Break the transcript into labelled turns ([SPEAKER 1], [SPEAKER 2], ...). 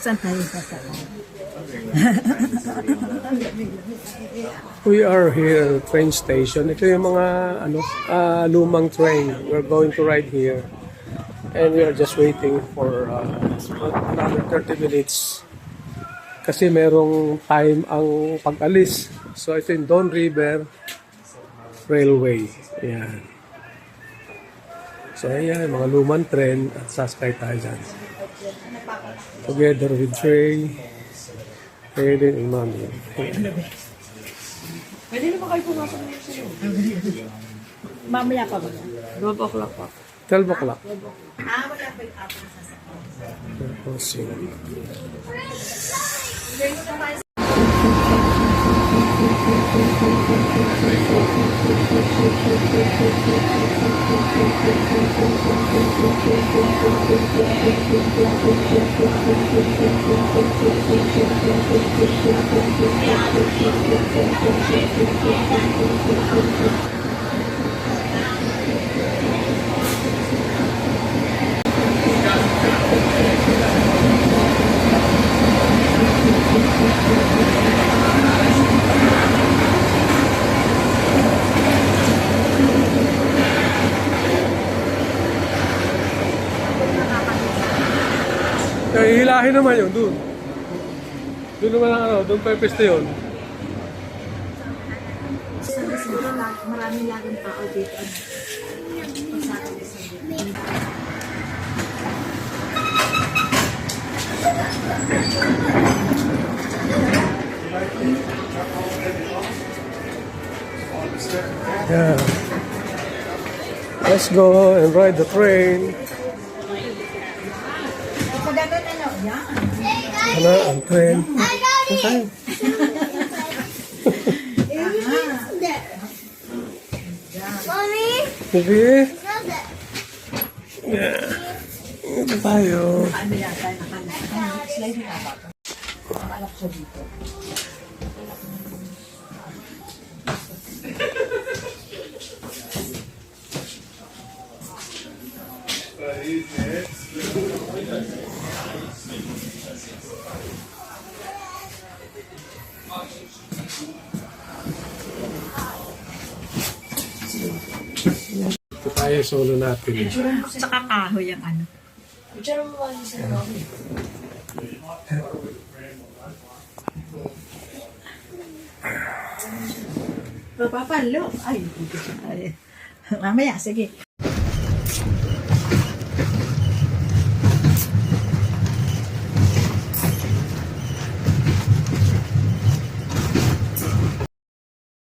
[SPEAKER 1] Saan?
[SPEAKER 2] We are here train station. Ito yung mga ano ah, lumang train. We're going to ride here. And we are just waiting for uh, another 30 minutes. Kasi merong time ang pag-alis. So ito yung Don River Railway. Ayan. So ayan, mga lumang tren at sasakay tayo dyan. Together with Trey, Hayden, and Mami.
[SPEAKER 3] Pwede na ba kayo pumasok ngayon sa iyo?
[SPEAKER 1] Mamaya pa ba?
[SPEAKER 3] 12 o'clock pa.
[SPEAKER 2] 12 o'clock.
[SPEAKER 1] Ah, wala pa yung apo sa sasakay.
[SPEAKER 2] Tapos yun. 不要停！Kaya hilahin naman yun, dun. Doon naman ang ano, doon pa peste yun.
[SPEAKER 1] Sa December, lag- maraming laging tao dito.
[SPEAKER 2] Yeah. Let's go and ride the train.
[SPEAKER 1] Ganun, ano, yan.
[SPEAKER 2] Ano, ang train. Okay.
[SPEAKER 4] Mommy,
[SPEAKER 2] Sige.
[SPEAKER 4] it.
[SPEAKER 2] Yeah. Ito tayo.
[SPEAKER 1] Ano. Slide na ba? Siya dito.
[SPEAKER 2] Ito tayo solo natin.
[SPEAKER 1] Sa kakahoy ang ano. Papapalo. Ay, ay. Mamaya, sige.